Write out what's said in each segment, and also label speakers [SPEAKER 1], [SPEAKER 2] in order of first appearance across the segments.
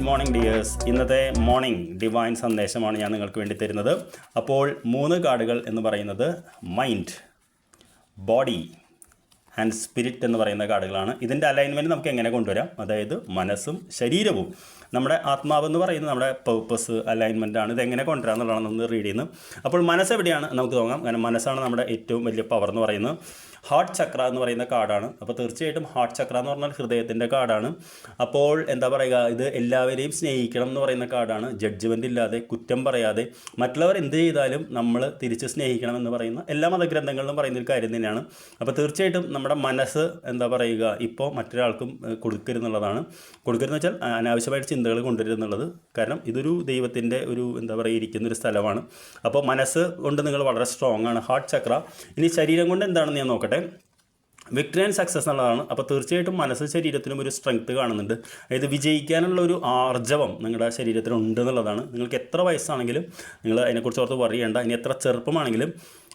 [SPEAKER 1] Good morning dears ഇന്നത്തെ morning divine സന്ദേശമാണ് ഞാൻ നിങ്ങൾക്ക് വേണ്ടി തരുന്നത്. അപ്പോൾ മൂന്ന് കാർഡുകൾ എന്ന് പറയുന്നത് മൈൻഡ് ബോഡി ആൻഡ് സ്പിരിറ്റ് എന്ന് പറയുന്ന കാർഡുകളാണ്. ഇതിന്റെ അലൈൻമെന്റ് നമുക്ക് എങ്ങനെ കൊണ്ടുവരാം? അതായത് മനസ്സും ശരീരവും. നമ്മുടെ ആത്മാവ് എന്ന് പറയുന്നത് നമ്മുടെ പേർപ്പസ് അലൈൻമെന്റ് ആണ്. ഇതെങ്ങനെ കൊണ്ടുവരാം എന്നുള്ളതാണ് നമ്മൾ റീഡ് ചെയ്യുന്നത്. അപ്പോൾ മനസ്സ് എവിടെയാണ് നമുക്ക് തോന്നാം കാരണം മനസ്സാണ് നമ്മുടെ ഏറ്റവും വലിയ പവർ എന്ന് പറയുന്നത്. ഹാർട്ട് ചക്ര എന്ന് പറയുന്ന കാർഡാണ്. അപ്പോൾ തീർച്ചയായിട്ടും ഹാർട്ട് ചക്ര എന്ന് പറഞ്ഞാൽ ഹൃദയത്തിന്റെ കാർഡാണ്. അപ്പോൾ എന്താ പറയുക ഇത് എല്ലാവരെയും സ്നേഹിക്കണം എന്ന് പറയുന്ന കാർഡാണ്. ജഡ്ജ്മെന്റ് ഇല്ലാതെ കുറ്റം പറയാതെ മറ്റുള്ളവർ എന്ത് ചെയ്താലും നമ്മൾ തിരിച്ച് സ്നേഹിക്കണം എന്ന് പറയുന്ന എല്ലാ മതഗ്രന്ഥങ്ങളിലും പറയുന്ന ഒരു കാര്യം തന്നെയാണ്. അപ്പോൾ തീർച്ചയായിട്ടും നമ്മുടെ മനസ്സ് എന്താ പറയുക ഇപ്പോൾ മറ്റൊരാൾക്കും കൊടുക്കരുതെന്നുള്ളതാണ് കൊടുക്കരുതെന്ന് വെച്ചാൽ അനാവശ്യമായിട്ട് ചിന്തകൾ കൊണ്ടുവരുന്നുള്ളത്. കാരണം ഇതൊരു ദൈവത്തിന്റെ ഒരു എന്താ പറയുക ഇരിക്കുന്ന ഒരു സ്ഥലമാണ്. അപ്പോൾ മനസ്സ് കൊണ്ട് നിങ്ങൾ വളരെ സ്ട്രോങ് ആണ്. ഹാർട്ട് ചക്ര. ഇനി ശരീരം കൊണ്ട് എന്താണെന്ന് ഞാൻ നോക്കട്ടെ. വിക്ടറി ആൻഡ് സക്സസ് എന്നുള്ളതാണ്. അപ്പോൾ തീർച്ചയായിട്ടും മനസ്സ് ശരീരത്തിനും ഒരു സ്ട്രെങ്ത് കാണുന്നുണ്ട്. അതായത് വിജയിക്കാനുള്ള ഒരു ആർജവം നിങ്ങളുടെ ശരീരത്തിൽ ഉണ്ട് എന്നുള്ളതാണ് നിങ്ങൾക്ക് എത്ര വയസ്സാണെങ്കിലും നിങ്ങൾ അതിനെക്കുറിച്ച് ഓർത്ത് പറയേണ്ട ഇനി എത്ര ചെറുപ്പമാണെങ്കിലും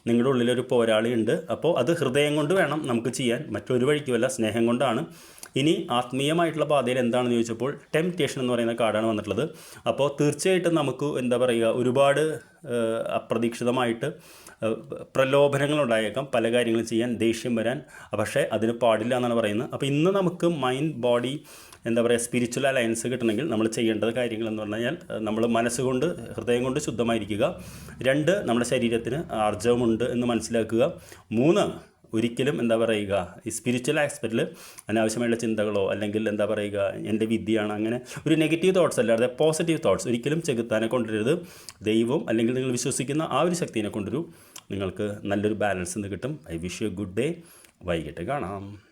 [SPEAKER 1] നിങ്ങളുടെ ഉള്ളിലൊരു പോരാളി ഉണ്ട് അപ്പോൾ അത് ഹൃദയം കൊണ്ട് വേണം നമുക്ക് ചെയ്യാൻ. മറ്റൊരു വഴിക്കുമല്ല സ്നേഹം കൊണ്ടാണ്. ഇനി ആത്മീയമായിട്ടുള്ള പാതയിൽ എന്താണെന്ന് ചോദിച്ചപ്പോൾ ടെംപ്റ്റേഷൻ എന്ന് പറയുന്ന കാർഡാണ് വന്നിട്ടുള്ളത്. അപ്പോൾ തീർച്ചയായിട്ടും നമുക്ക് എന്താ പറയുക ഒരുപാട് അപ്രതീക്ഷിതമായിട്ട് ഉണ്ടായേക്കാം പല കാര്യങ്ങളും ചെയ്യാൻ ദേഷ്യം വരാൻ പക്ഷേ അതിന് പാടില്ല എന്നാണ് പറയുന്നത്. അപ്പോൾ ഇന്ന് നമുക്ക് മൈൻഡ് ബോഡി എന്താ പറയുക സ്പിരിച്വൽ അലയൻസ് കിട്ടണമെങ്കിൽ നമ്മൾ ചെയ്യേണ്ടത് കാര്യങ്ങൾ എന്ന് പറഞ്ഞു കഴിഞ്ഞാൽ നമ്മൾ മനസ്സുകൊണ്ട് ഹൃദയം കൊണ്ട് ശുദ്ധമായിരിക്കുക. രണ്ട് നമ്മുടെ ശരീരത്തിന് ആർജവമുണ്ട് എന്ന് മനസ്സിലാക്കുക. മൂന്ന് ഒരിക്കലും എന്താ പറയുക ഈ സ്പിരിച്വൽ ആസ്പെക്റ്റിൽ അനാവശ്യമായുള്ള ചിന്തകളോ അല്ലെങ്കിൽ എന്താ പറയുക എന്റെ വിദ്യയാണ് അങ്ങനെ ഒരു നെഗറ്റീവ് തോട്ട്സ് അല്ലാതെ പോസിറ്റീവ് തോട്ട്സ് ഒരിക്കലും ചെകുത്താനെ കൊണ്ടുവരരുത് ദൈവം അല്ലെങ്കിൽ നിങ്ങൾ വിശ്വസിക്കുന്ന ആ ഒരു ശക്തിനെ കൊണ്ടുവരൂ നിങ്ങൾക്ക് നല്ലൊരു ബാലൻസ് നിന്ന് കിട്ടും. I wish you good day വൈകിട്ട് കാണാം.